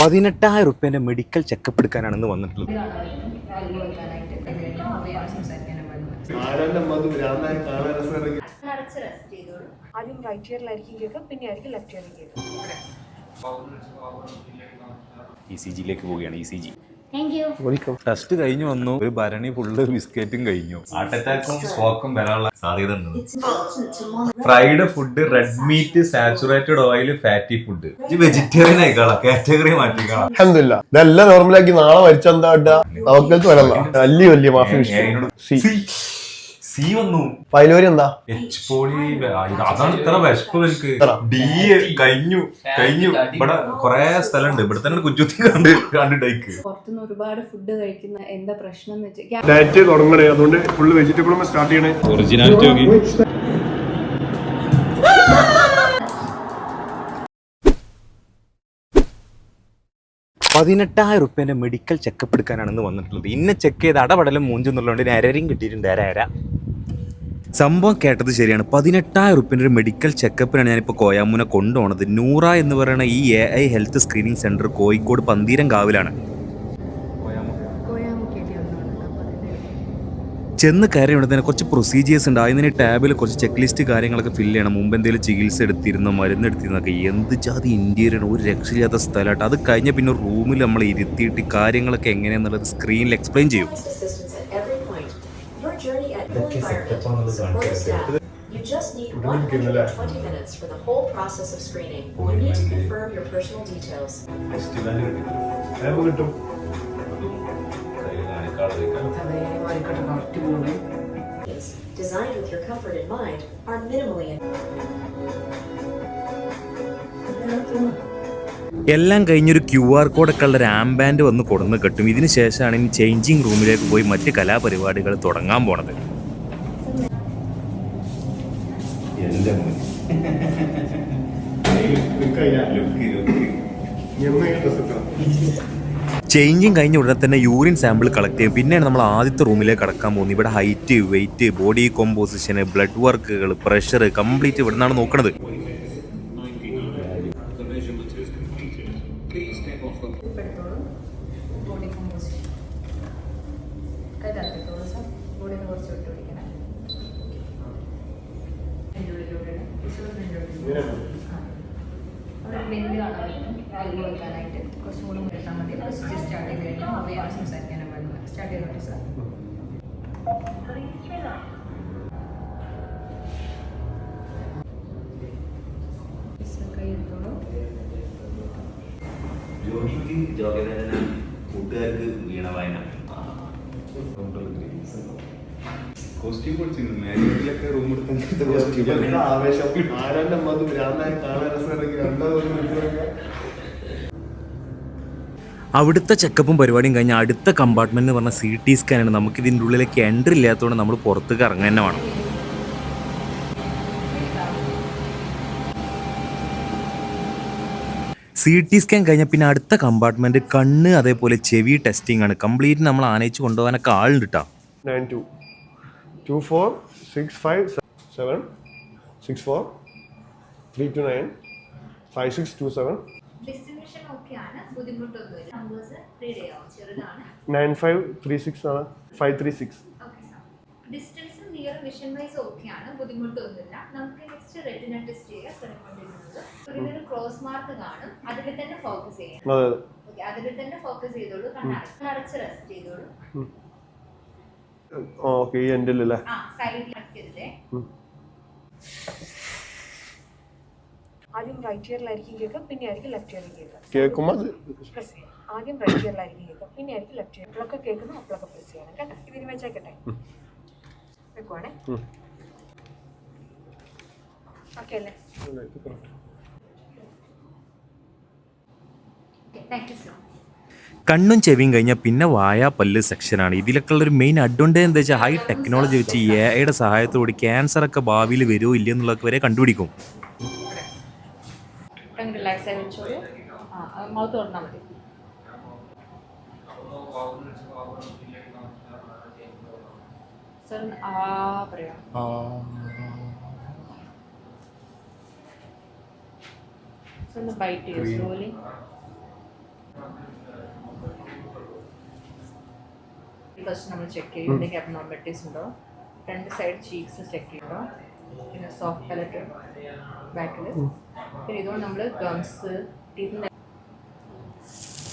പതിനെട്ടായിരം റുപ്യന്റെ medical checkup എടുക്കാനാണ് ഇന്ന് വന്നിട്ടുള്ളത് ആരാന്റെ മധു ഭ്രാന്തായി കാണാൻ രസമാണെങ്കിൽ അടച്ച് റെസ്റ്റ് ചെയ്തോളൂ ആദ്യം റൈറ്റ് ഇയറിലായിരിക്കും കേൾക്കുക പിന്നെ ആയിരിക്കും ലെഫ്റ്റ് ഇയറിൽ കേൾക്കുക. ഇ സി ജിയിലേക്ക് പോവുകയാണ് ഇ സി ജി. ടെസ്റ്റ് കഴിഞ്ഞു വന്നു. ഒരു ഭരണി ഫുള്ള് ബിസ്ക്കറ്റും കഴിഞ്ഞു. ഹാർട്ട് അറ്റാക്കും സ്ട്രോക്കും വരാനുള്ള സാധ്യത ഉണ്ട്. Fried food red meat saturated oil fatty food vegetarian ആയിക്കാളാ. Category മാറ്റിക്കാളാ. അഹമ്മദില്ല ഇതെല്ലാം നോർമലാക്കി നാളെ മരിച്ചെന്താ നമുക്ക് വരല്ല വലിയ വലിയ മാഫി സി വന്നു. പൈലോരി എന്താ? എച്ച് പോളി അതാണ് ഇത്ര വിശപ്പ് എനിക്ക്? ഡി കഴിഞ്ഞു കഴിഞ്ഞു. ഇവിടെ കൊറേ സ്ഥലമുണ്ട്. ഇവിടെ തന്നെ കുഞ്ചുത്തി കണ്ട് കണ്ടിട്ടേക്ക് പുറത്തുനിന്ന് ഒരുപാട് ഫുഡ് കഴിക്കുന്ന എന്താ പ്രശ്നം എന്ന് വെച്ചാൽ ഡയറ്റ് തുടങ്ങണേ. അതുകൊണ്ട് ഫുള്ള് വെജിറ്റബിളും സ്റ്റാർട്ട് ചെയ്യണേ. ഒറിജിനാലിറ്റി നോക്കി. പതിനെട്ടായിരം റുപ്യന്റെ മെഡിക്കൽ ചെക്കപ്പ് എടുക്കാനാണെന്ന് വന്നിട്ടുള്ളത്. ഇന്നെ ചെക്ക് ചെയ്ത് അടപടലും മൂഞ്ചെന്നുള്ളതുകൊണ്ട് നേരം കിട്ടിയിട്ടുണ്ട്. അര. സംഭവം കേട്ടത് ശരിയാണ്. പതിനെട്ടായിരം റുപ്യന്റെ ഒരു മെഡിക്കൽ ചെക്കപ്പിനാണ് ഞാനിപ്പോൾ കോയാമൂന കൊണ്ടുപോണത്. നൂറ എന്ന് പറയുന്ന ഈ A I health screening centre Kozhikode പന്തീരം കാവിലാണ്. ചെന്ന് കയറി ഉടനെ കുറച്ച് പ്രൊസീജിയേഴ്സ് ഉണ്ട്. അതിന് ടാബിൽ കുറച്ച് ചെക്ക് ലിസ്റ്റ് കാര്യങ്ങളൊക്കെ ഫില്ല് ചെയ്യണം. മുമ്പ് എന്തെങ്കിലും ചികിത്സ എടുത്തിരുന്നോ മരുന്ന് എടുത്തിരുന്നൊക്കെ. എന്ത് ജാതി ഇന്ത്യയിലാണ് ഒരു രക്ഷയില്ലാത്ത സ്ഥലമായിട്ട് അത് കഴിഞ്ഞ പിന്നെ റൂമിൽ നമ്മൾ ഇരുത്തിയിട്ട് കാര്യങ്ങളൊക്കെ എങ്ങനെയാണെന്നുള്ളത് സ്ക്രീനിൽ എക്സ്പ്ലെയിൻ ചെയ്യും. Environment, support staff. You just need 120 minutes for the whole process of screening. You need to confirm your personal details. Designed with your comfort in mind, are minimally എല്ലാം കഴിഞ്ഞൊരു ക്യു ആർ കോഡൊക്കെ ഉള്ള ഒരു armband വന്ന് കൊടുന്ന് കെട്ടും ഇതിന് ശേഷമാണ് ഇനി ചേഞ്ചിങ് റൂമിലേക്ക് പോയി മറ്റ് കലാപരിപാടികൾ തുടങ്ങാൻ പോണത് ചേഞ്ചിങ് കഴിഞ്ഞ ഉടനെ തന്നെ യൂറിൻ സാമ്പിൾ കളക്ട് ചെയ്യും. പിന്നെയാണ് നമ്മൾ ആദ്യത്തെ റൂമിലേക്ക് കടക്കാൻ പോകുന്നത്. ഇവിടെ height weight body composition blood വർക്കുകൾ പ്രഷർ കംപ്ലീറ്റ് ഇവിടെ നിന്നാണ് നോക്കുന്നത് ബോഡി കോമ്പോസിഷൻ കൈ തറപ്പിത്തോളൂ സാർ ബോഡിന്ന് കുറച്ച് വിട്ട് ബെൻഡ് കാണാൻ പറ്റും കാലുകൾ വെക്കാനായിട്ട് കുറച്ചും കൂടെ മുന്നിട്ടാൽ മതി ഫസ്റ്റ് സ്റ്റാർട്ട് ചെയ്ത് കഴിഞ്ഞാൽ അവയാണ് സംസാരിക്കാനും പാടില്ല സ്റ്റാർട്ട് ചെയ്തോട്ടെ സാർ കൈ എടുത്തോളൂ രോഗിക്ക് രോഗവേദന കൂട്ടുകാർക്ക് കോസ്റ്റ്യൂം പൊളിച്ചിരുന്നു മാരേജിലൊക്കെ റൂം എടുത്ത ആവേശം. ആരാന്റെ മധു ഭ്രാന്തായി കാണാൻ രസമാണെങ്കിൽ രണ്ടാമത് അവിടുത്തെ ചെക്കപ്പും പരിപാടിയും കഴിഞ്ഞ അടുത്ത കമ്പാർട്ട്മെന്റ് എന്ന് പറഞ്ഞ സി ടി സ്കാനാണ് നമുക്ക് ഇതിന്റെ ഉള്ളിലേക്ക് എൻട്രി ഇല്ലാത്തതുകൊണ്ട് നമ്മൾ പുറത്തേക്ക് ഇറങ്ങാൻ തന്നെ വേണം. സി ടി സ്കാൻ കഴിഞ്ഞാൽ പിന്നെ അടുത്ത കമ്പാർട്ട്മെന്റ് കണ്ണ് അതേപോലെ ചെവി ടെസ്റ്റിംഗ് ആണ്. കംപ്ലീറ്റ് നമ്മൾ ആനയിച്ച് കൊണ്ടുപോകാനൊക്കെ ആളുണ്ട് കേട്ടോ nine two four six five seven six four three two nine five six two seven nine five three six ആണ്. ഫൈവ് ത്രീ സിക്സ് ഓക്കെ ഡിസ്റ്റൻസും നിയർ വിഷൻ വൈസ് ഓക്കെയാണ് ബുദ്ധിമുട്ടൊന്നുമില്ല നമുക്ക് നെക്സ്റ്റ് റെറ്റിന ടെസ്റ്റ് ചെയ്യാൻ ശ്രമിക്കൊണ്ടിരുന്നത് ക്രോസ് മാർക്ക് കാണും. അതിൽ തന്നെ focus ചെയ്യാം അതെ അതെ. അതിൽ തന്നെ ഫോക്കസ് ചെയ്തോളൂ. കണ്ണടച്ച് റെസ്റ്റ് ചെയ്തോളൂ. ഓക്കെ ഈ എന്റെ അല്ലേ ആ സൈഡിൽ അടക്കരുതേ ആദ്യം റൈറ്റ് ഇയറിലായിരിക്കും കേൾക്കുക പിന്നെ ആയിരിക്കും ലെഫ്റ്റ് ഇയറിൽ കേൾക്കുക. കേൾക്കുമ്പോൾ ആദ്യം റൈറ്റ് ഇയറിലായിരിക്കും കേൾക്കുക പിന്നെ ആയിരിക്കും ലെഫ്റ്റ് ഇയർ അപ്പോഴൊക്കെ കേൾക്കുന്നു അപ്പോഴൊക്കെ പ്രസ് ചെയ്യണം. കേട്ടോ? ഇതിന് വെച്ചേക്കട്ടെ. വെക്കുവാണേ. ഓക്കെ അല്ലേ? താങ്ക് യു സർ കണ്ണും ചെവിയും കഴിഞ്ഞാൽ പിന്നെ വായ പല്ല് സെക്ഷനാണ് ഇതിലൊക്കെ ഉള്ള ഒരു മെയിൻ അഡ്വാന്റേജ് എന്താ വെച്ചാൽ ഹൈ ടെക്നോളജി വെച്ച് ഈ എ ഐയുടെ സഹായത്തോടെ ക്യാൻസർ ഒക്കെ ഭാവിയിൽ വരുമോ ഇല്ലയോ എന്നുള്ളതൊക്കെ വരെ കണ്ടുപിടിക്കും ബൈറ്റ് ആയി വെച്ചോളൂ ആ മൗത്ത് തുറന്നാൽ മതി സർ ആ പറയാം സർ ഒന്ന് ബൈറ്റ് ചെയ്യൂ സ്ലോലി ഫസ്റ്റ് നമ്മൾ ചെക്ക് ചെയ്യും എന്തെങ്കിലും അബ്നോർമലിറ്റീസ് ഉണ്ടോ? രണ്ട് സൈഡ് ചീക്സ് ചെക്ക് ചെയ്യുക പിന്നെ സോഫ്റ്റ് പലറ്റ് ബാക്കിൽ പിന്നെ ഇതുകൊണ്ട് നമ്മൾ ഗംസ് ടീത്തിന്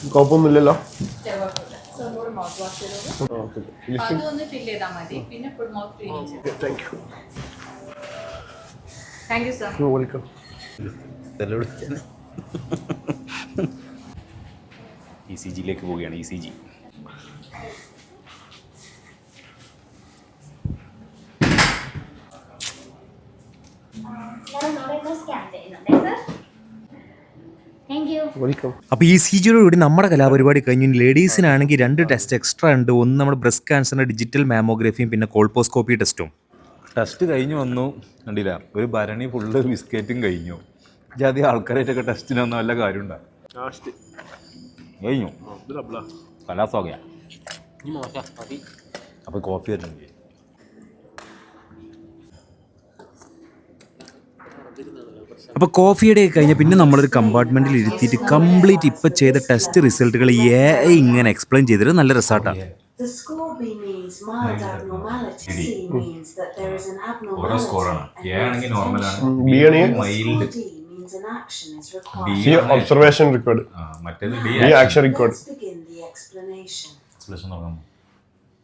കുഴപ്പമൊന്നുമില്ലല്ലോ? അതൊന്ന് ചെയ്താൽ മതി. പിന്നെ ഫുൾ മൗത്ത് ക്ലീനിങ് ചെയ്തു thank you thank you sir welcome E C ജിയിലേക്ക് പോവുകയാണ് E C G thank you welcome അപ്പോൾ ഈ സി ജിയോടുകൂടി നമ്മുടെ കലാപരിപാടി കഴിഞ്ഞു. ലേഡീസിനാണെങ്കിൽ രണ്ട് ടെസ്റ്റ് എക്സ്ട്രാ ഉണ്ട്. ഒന്ന് നമ്മുടെ ബ്രസ്റ്റ് ക്യാൻസറിന്റെ ഡിജിറ്റൽ മാമോഗ്രഫിയും പിന്നെ കോൾപോസ്കോപ്പി ടെസ്റ്റും. ടെസ്റ്റ് കഴിഞ്ഞു വന്നു. കണ്ടില്ല? ഒരു ഭരണി ഫുള്ള് ബിസ്ക്കറ്റും കഴിഞ്ഞു. ജാതി ആൾക്കാരായിട്ടൊക്കെ ടെസ്റ്റിനൊന്നും വല്ല കാര്യം കഴിഞ്ഞു. കലാസോകയാ. അപ്പോൾ കോഫി വരുന്നുണ്ട് അപ്പൊ കോഫിയുടെ ഒക്കെ കഴിഞ്ഞാൽ പിന്നെ നമ്മളൊരു കമ്പാർട്ട്മെന്റിൽ ഇരുത്തിയിട്ട് കംപ്ലീറ്റ് ഇപ്പൊ ചെയ്ത ടെസ്റ്റ് റിസൾട്ടുകൾ ഏ ഇങ്ങനെ എക്സ്പ്ലെയിൻ ചെയ്തത് നല്ല രസമാട്ടാണ്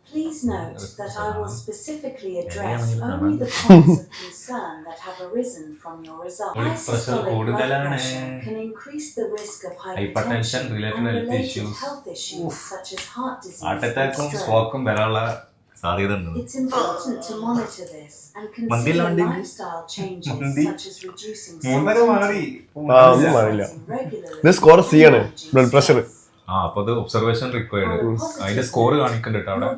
Please note that I will specifically address only the points of that have arisen from your pressure Systolic blood pressure can increase the risk of Hypertension hypertension related and related issues. health issues such as heart disease heart and stroke. സ്ട്രോക്കും വരാനുള്ള സാധ്യത ഉണ്ട് It's important to monitor this and consider lifestyle changes mandi. such as reducing മൂന്നര മാറി ആ ഒന്നും മാറില്ല ഇത് സ്കോർ സി ആണ് blood pressure. ആ അപ്പൊ അത് ഒബ്സർവേഷൻ റിക്വയർഡ് അതിന്റെ സ്കോർ കാണിക്കുന്നുണ്ട് കേട്ടോ അവിടെ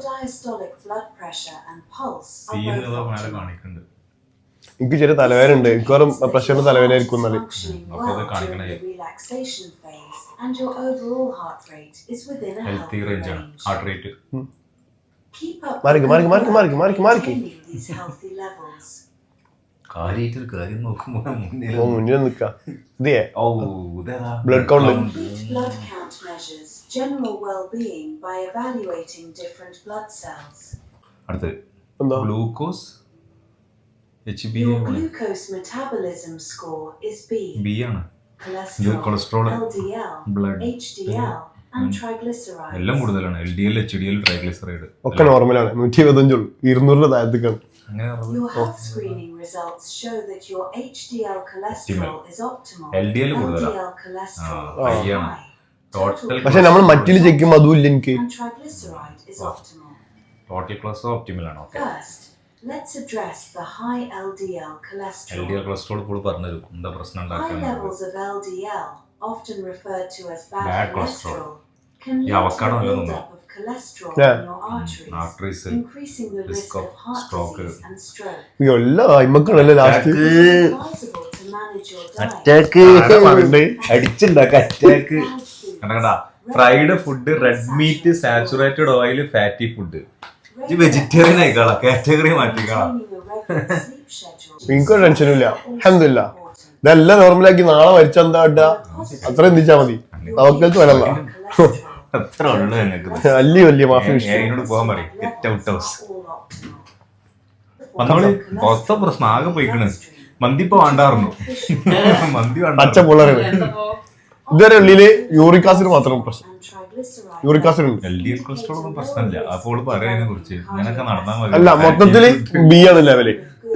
Your blood pressure and pulse C are എന്നുള്ള both മേലെ കാണിക്കുന്നുണ്ട് എനിക്ക് ചെറിയ തലവേദന ഉണ്ട് എനിക്ക് പ്രഷറിന് തലവേദന ആയിരിക്കും എന്നാൽ blood count glucose H B Your glucose metabolism score is B. B ആണ് Cholesterol, cholesterol, blood, HDL, and triglycerides. എല്ലാം കൂടുതലാണ് L D L H D L triglyceride ഒക്കെ നോർമലാണ് നൂറ്റി ഇരുപത്തഞ്ചുള്ളൂ ഇരുന്നൂറിന്റെ താഴത്തേക്കാണ് പക്ഷെ നമ്മൾ മറ്റിൽ ചെക്കുമ്പോൾ അതും ഇല്ല എനിക്ക് triglyceride is optimal. Total class optimal ആണ് okay let's address the high LDL cholesterol. LDL cholesterol cholesterol ഇപ്പോൾ പറഞ്ഞു എന്താ പ്രശ്നം High levels of LDL, often referred to as bad, Bad cholesterol, cholesterol. can lead to avocado a buildup of cholesterol Yeah. in your arteries, increasing the risk of heart stroke. disease and stroke. എല്ലാം അയിമക്കാണല്ലേ last advisable to manage your diet. Attack പറയണ്ടേ അടിച്ചുണ്ടാക്ക attack Fried foods, കണ്ട കണ്ട fried food red meat saturated oil fatty food ഈ vegetarian ആയിക്കോളാം. Category മാറ്റിക്കോളാം. എനിക്കൊരു ടെൻഷനും ഇല്ല. അഹമ്മദില്ല ഇതെല്ലാം നോർമലാക്കി നാളെ മരിച്ച എന്താ അത്ര എന്തിച്ചാ മതി? അവക്കൾക്ക് വരല്ല Cholesterol. എത്ര ഉള്ളു ഞങ്ങൾക്ക് വലിയ വലിയ മാഫി ഏനോട് പോകാൻ പറയും. ഗെറ്റ് ഔട്ട് ഹൗസ് വന്നോളി. മൊത്തം പ്രശ്നം ആകെ പോയിക്കണ്. മന്തി ഇപ്പൊ വേണ്ടായിരുന്നു മന്തി പച്ച ഇതുവരെ ഉള്ളിൽ യൂറിക് ആസിഡ് മാത്രം പ്രശ്നം. യൂറിക് ആസിഡ് ഉണ്ട്. എൽ ഡി എൽ കൊളസ്ട്രോൾ ഒന്നും പ്രശ്നമില്ല. അപ്പോൾ പറയുന്നതിനെ കുറിച്ച്. ഇങ്ങനൊക്കെ നടന്നാൽ മതി. അല്ല മൊത്തത്തിൽ ബി ആണ് ലെവൽ.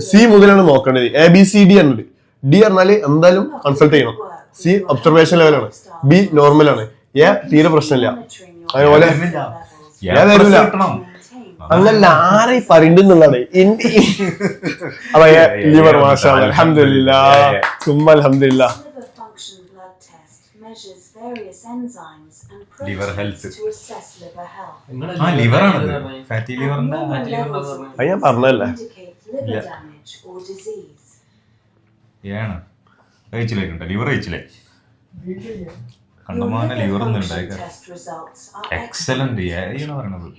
സി മുതലാണ് നോക്കേണ്ടത്. എ ബി സി ഡി ആണ് ഡി പറഞ്ഞാൽ എന്തായാലും കൺസൾട്ട് ചെയ്യണം. സി ഒബ്സർവേഷൻ ലെവലാണ് ബി നോർമൽ ആണ്. എ തീരെ പ്രശ്നമില്ല. അതേപോലെ അങ്ങനല്ല ആരെ പറയുന്നുള്ളതാണ് അപ്പൊ ലിവർ അലഹമില്ല സുമ്മ measures various enzymes liver health. ആ ലിവർ ആണത് ഫാറ്റി ലിവറിന്റെ അത് ഞാൻ damage ഏണ് കഴിച്ചില്ലേക്കുണ്ട് ലിവർ കഴിച്ചില്ലേ കണ്ടമാന ലിവർ liver ഒന്നും ഉണ്ടായിക്ക. എക്സലന്റ് ഏതാണ് പറയണത്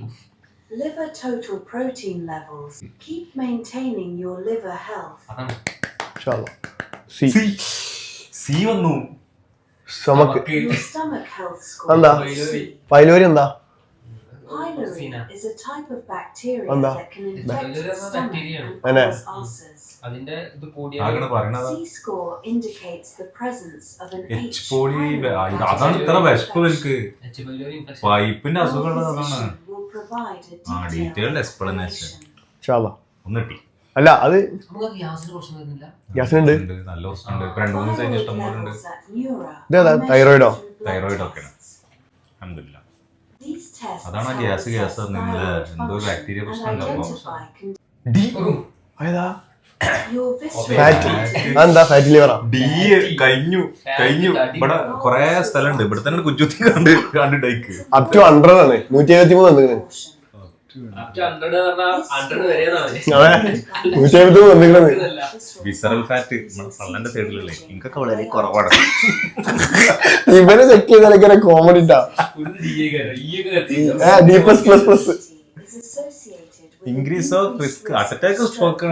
Liver total protein levels. Keep maintaining your liver health. C C വന്നു stomach health score എന്താ. പൈലോരി എന്താ Pylori is a type of bacteria എന്താ? that can infect the stomach and അതെ. cause ulcers. അതിന്റെ ഇത് ആകണ പറയണതാ C score indicates the presence of an H H. Poly pylori അതാണ് ഇത്ര വിശപ്പ് എനിക്ക് ഇൻഫെക്ഷൻ പൈപ്പിന്റെ Your അസുഖമുള്ളത് അതാണ് physician will provide a ആ, detailed detailed explanation. explanation. ഇൻഷാല്ലാ. ഒന്ന് കിട്ടി അല്ല അത് ഗ്യാസിനുണ്ട്. ഉണ്ട്, നല്ല പ്രശ്നമുണ്ട്. രണ്ടു മൂന്ന് ദിവസം ഇഷ്ടം പോലെ ഉണ്ട്. ഇതേതാ? തൈറോയിഡോ? തൈറോയിഡ് അതാണ് ഗ്യാസ് ഗ്യാസ് എന്തോ ബാക്ടീരിയ പ്രശ്നം ഡി ഏതാ? Your visceral ഫാറ്റ് activity ലിവറാ ഡി കഴിഞ്ഞു കഴിഞ്ഞു. ഇവിടെ കൊറേ സ്ഥലമുണ്ട്. ഇവിടെ തന്നെ കുജുത്തി കണ്ട് കണ്ട് ഡൈക്ക് അപ് ടു ഹൺഡ്രഡ് ആണ്. നൂറ്റി എഴുപത്തി മൂന്ന് എന്തെങ്കിലും വിസറൽ ഫാറ്റ് നമ്മുടെ പള്ളന്റെ സൈഡിലുള്ള എനിക്കൊക്കെ വളരെ കുറവാണ്. ഇവനെ ചെക്ക് ചെയ്താലൊക്കെ കോമഡി ഇട്ടാ ഒരു D A D plus plus increase of risk heart attack stroke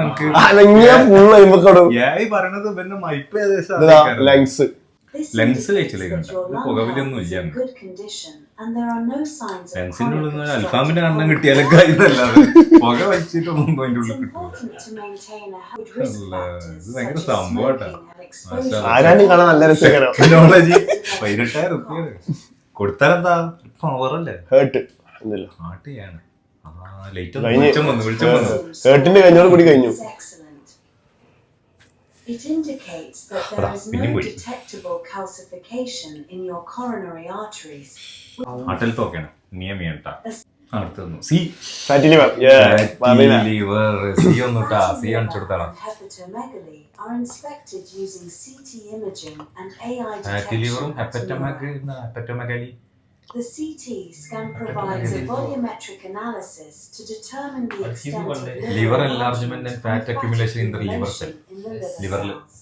ഏകദേശം ഇതാ അതേക്കാരം. ലങ്സ് Indicates കഴിച്ചില്ലേ കണ്ട? പുകവിലൊന്നും ഇല്ല. ലെൻസിന്റെ ഉള്ളിൽ നിന്ന് obstructive അൽഫാമിന്റെ കണ്ണം കിട്ടിയാലും കിട്ടിയാലൊക്കെ ആയിരുന്നല്ലാതെ പുക വലിച്ചിട്ടൊന്നും അതിന്റെ ഉള്ളിൽ കിട്ടില്ല ഇത് ഭയങ്കര as സംഭവാട്ടാ. smoking and exposure. മാഷാ to ആരാണ് കാണാൻ നല്ല രസകരം. ടെക്നോളജി പതിനെട്ടായിരം റുപ്യാണ് കൊടുത്താലെന്താ പവറല്ലേ ഹേർട്ട് ആ ലൈറ്റ് വിളിച്ചു വന്നു വിളിച്ചു വന്നു. ഹേർട്ടിന്റെ കഴിഞ്ഞോട് കൂടി കഴിഞ്ഞു. It indicates that there is no detectable calcification in your coronary arteries. നാട്ടിൽ തോക്കണം നിയമിയട്ടാ അടുത്ത് വന്നു C fatty liver liver C ഒന്നുട്ടാ C കാണിച്ചു കൊടുത്താളാ hepatomegaly are inspected using CT imaging and AI ഫാറ്റി ലിവറും detection. Neura. ഹെപ്പറ്റമഗ് hepatomegaly The CT scan provides a volumetric analysis to determine the extent of Liver enlargement and fat accumulation in the liver cell. cells.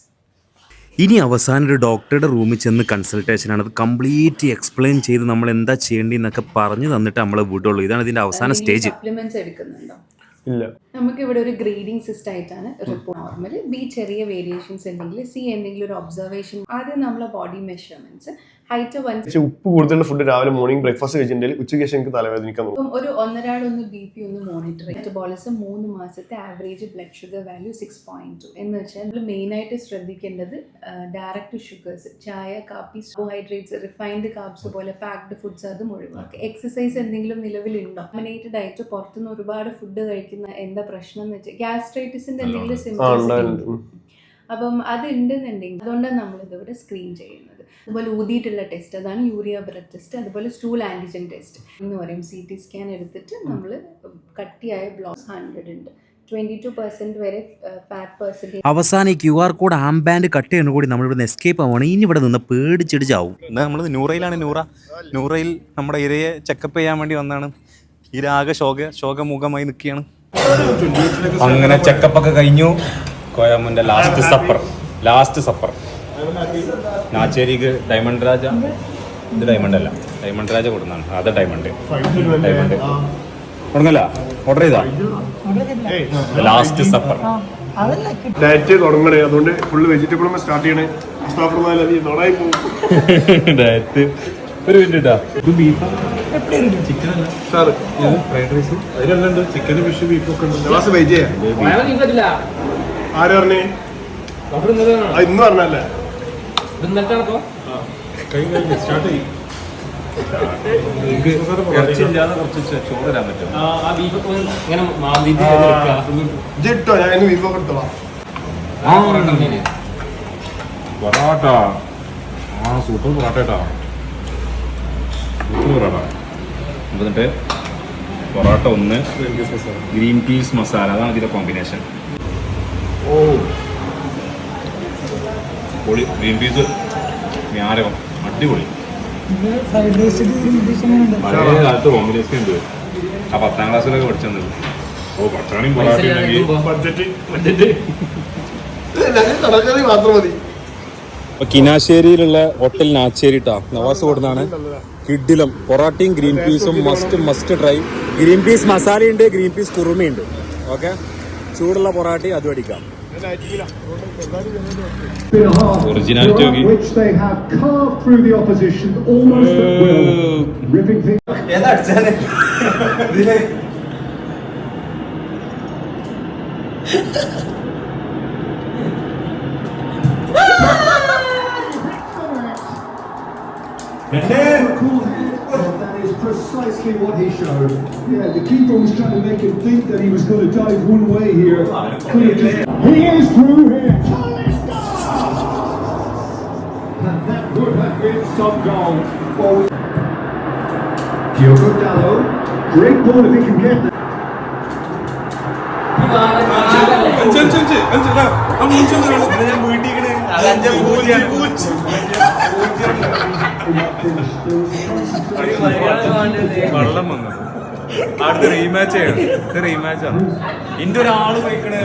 ഇനി അവസാനം ഒരു ഡോക്ടറുടെ റൂമിൽ ചെന്ന് consultation ആണ്. അത് കംപ്ലീറ്റ് എക്സ്പ്ലെയിൻ ചെയ്ത് നമ്മൾ എന്താ ചെയ്യേണ്ടതെന്നൊക്കെ പറഞ്ഞു തന്നിട്ട് നമ്മൾ വിടുള്ളൂ. ഇതാണ് ഇതിന്റെ അവസാന സ്റ്റേജ് സപ്ലിമെന്റ്സ് എടുക്കുന്നുണ്ടോ? ഇല്ല. നമുക്ക് ഇവിടെ ഒരു ഗ്രേഡിംഗ് സിസ്റ്റം ആയിട്ടാണ് റിപ്പോർട്ട് നോർമൽ ബി ചെറിയ വേരിയേഷൻസ് ഉണ്ടെങ്കിൽ സി എന്തെങ്കിലും ഒരു ഒബ്സർവേഷൻ ആദ്യം നമ്മളെ ബോഡി മെഷർമെന്റ്സ് ഹൈറ്റ് വൺ പക്ഷെ ഉപ്പ് കൂടുതലുള്ള ഫുഡ് രാവിലെ മോർണിംഗ് ബ്രേക്ക്ഫാസ്റ്റ് കഴിച്ചിട്ടുണ്ടെങ്കിൽ ഉച്ചയ്ക്ക് ശേഷം എനിക്ക് തലവേദനിക്കാൻ തോന്നും. ഇപ്പം ഒരു ഒന്നരാളൊന്ന് ബി പി ഒന്ന് മോണിറ്റർ മെറ്റബോളിസം മൂന്ന് മാസത്തെ average blood sugar value six point two എന്ന് വെച്ചാൽ നമ്മൾ മെയിനായിട്ട് ശ്രദ്ധിക്കേണ്ടത് ഡയറക്റ്റ് ഷുഗേഴ്സ് ചായ കാപ്പി കാർബോഹൈഡ്രേറ്റ്സ് റിഫൈൻഡ് കാർബ്സ് പോലെ പാക്ഡ് ഫുഡ്സ് അതും ഒഴിവാക്കുക എക്സസൈസ് എന്തെങ്കിലും നിലവിലുണ്ടോ? അമിനേറ്റ് ഡയറ്റ് പുറത്തുനിന്ന് ഒരുപാട് ഫുഡ് കഴിക്കുന്ന എന്താ പ്രശ്നം എന്ന് വെച്ചാൽ ഗ്യാസ്ട്രൈറ്റിസിന്റെ എന്തെങ്കിലും സിംപ്റ്റംസ് സിംറ്റംസ് അപ്പം അത് ഉണ്ടെന്നുണ്ടെങ്കിൽ അതുകൊണ്ടാണ് നമ്മളിതിവിടെ സ്ക്രീൻ ചെയ്യുന്നത്. അതുപോലെ ഊതിയിട്ടുള്ള ടെസ്റ്റ് അതാണ് യൂറിയ ബ്ലഡ് ടെസ്റ്റ് അതുപോലെ സ്റ്റൂൾ ആന്റിജൻ ടെസ്റ്റ് എന്ന് പറയും. സി ടി സ്കാൻ എടുത്തിട്ട് നമ്മൾ കട്ടിയായ ബ്ലോക്ക് ഹൺഡ്രഡ് ഉണ്ട്. അവസാനം ഈ Q R code armband cut ചെയ്യുന്ന കൂടി നമ്മൾ ഇവിടുന്ന് എസ്കേപ്പ് ആവുകയാണ് ഇനി ഇവിടെ നിന്ന് പേടിച്ചിടിച്ചാവും. നമ്മൾ നൂറയിലാണ് നൂറ. നൂറയിൽ നമ്മുടെ ഇരയെ ചെക്കപ്പ് ചെയ്യാൻ വേണ്ടി വന്നാണ്. ഇരാകെ ശോക ശോകമുഖമായി നിൽക്കുകയാണ്. അങ്ങനെ ചെക്കപ്പ് ഒക്കെ കഴിഞ്ഞു. കോയമ്മന്റെ ലാസ്റ്റ് സഫർ ലാസ്റ്റ് സഫർ നാച്ചേരിക്ക് ഡയമണ്ട് രാജ. ഇത് ഡയമണ്ട് അല്ല. ഡയമണ്ട് രാജ കൊടുന്നാണ് അത് ഡയമണ്ട് ഡയമണ്ട് തുടങ്ങല്ല ഓർഡർ ചെയ്താ? ലാസ്റ്റ് സഫർ ഡയറ്റ് തുടങ്ങണേ. അതുകൊണ്ട് ഫുള്ള് വെജിറ്റബിളും സ്റ്റാർട്ട് ചെയ്യണേ. ഡയറ്റ് ഒരു മിനിറ്റ് ഇത് ബീഫ് ചിക്കൻ അല്ല. സാർ ഫ്രൈഡ് റൈസ് അതിലെല്ലാം ഉണ്ട് ചിക്കൻ ഫിഷ് ബീഫ് ഒക്കെ ഉണ്ട്? നവാസ് വെയിറ്റ് ചെയ്യാം. നീ പറഞ്ഞേ? ആ, ഇന്ന് പറഞ്ഞല്ലേ? കഴിഞ്ഞ സ്റ്റാർട്ട് ചെയ്യും. ആ ബീഫൊക്കെ ഇങ്ങനെ മാന്തിട്ട് ഇട്ടോ ഞാൻ ഇന്ന് ബീഫൊക്കെ എടുത്തോളാം. പൊറോട്ട. ആ സൂപ്പർ പൊറോട്ട കേട്ടോ സൂപ്പർ പൊറോട്ട. എന്നിട്ട് പൊറോട്ട ഒന്ന് ഗ്രീൻ പീസ് മസാല. അതാണ് ഇതിന്റെ കോമ്പിനേഷൻ ഓ. പൊളി ഗ്രീൻ പീസ് ഞാരകം അടിപൊളി. പഴയ കാലത്ത് കോമ്പിനേഷൻ ഉണ്ട്. ആ പത്താം ക്ലാസ്സിലൊക്കെ പഠിച്ചത് ഓ പട്ടാണിയും കടക്കറി മാത്രം മതി. കിനാശ്ശേരിയിലുള്ള ഹോട്ടൽ നാച്ചേരി ട്ടാ. നവാസ് കൊടുന്നാണ്. കിഡിലും പൊറാട്ടയും ഗ്രീൻ പീസും must must try green peas മസാലയുണ്ട് green peas കുറുമയുണ്ട്. ഓക്കെ? ചൂടുള്ള പൊറാട്ടി അതും അടിക്കാം. ഒറിജിനാലിറ്റി നോക്കി which they have carved through precisely what he showed. Yeah, the keeper was trying to make him think that he was going to dive one way here. Could have just... He is through here. Talisca! And that would have been some goal. Oh. Diogo Dallo. Great ball if he can get that. In that finish, there was a concentration. വെള്ളം വന്നു. അടുത്ത rematch ചെയ്യണം ഇന്റെ പോയിക്കണേ.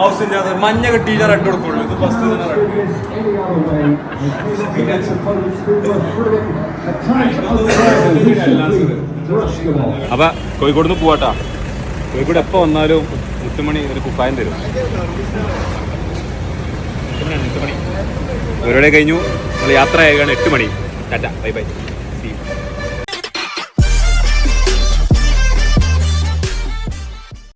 ആവശ്യമില്ലാതെ മഞ്ഞ കെട്ടിയിട്ട് red കൊടുക്കുള്ളൂ. ഇത് ഫസ്റ്റ് തന്നെ റെഡ്. അപ്പൊ കോഴിക്കോട് നിന്ന് പോവാട്ടാ. കോഴിക്കോട് എപ്പോ വന്നാലും മുത്തുമണി ഒരു കുപ്പായം തരും. എട്ട് മണി. പരിപാടി കഴിഞ്ഞു. നമ്മൾ യാത്ര ആയുകയാണ് എട്ട് മണി. Tata bye by.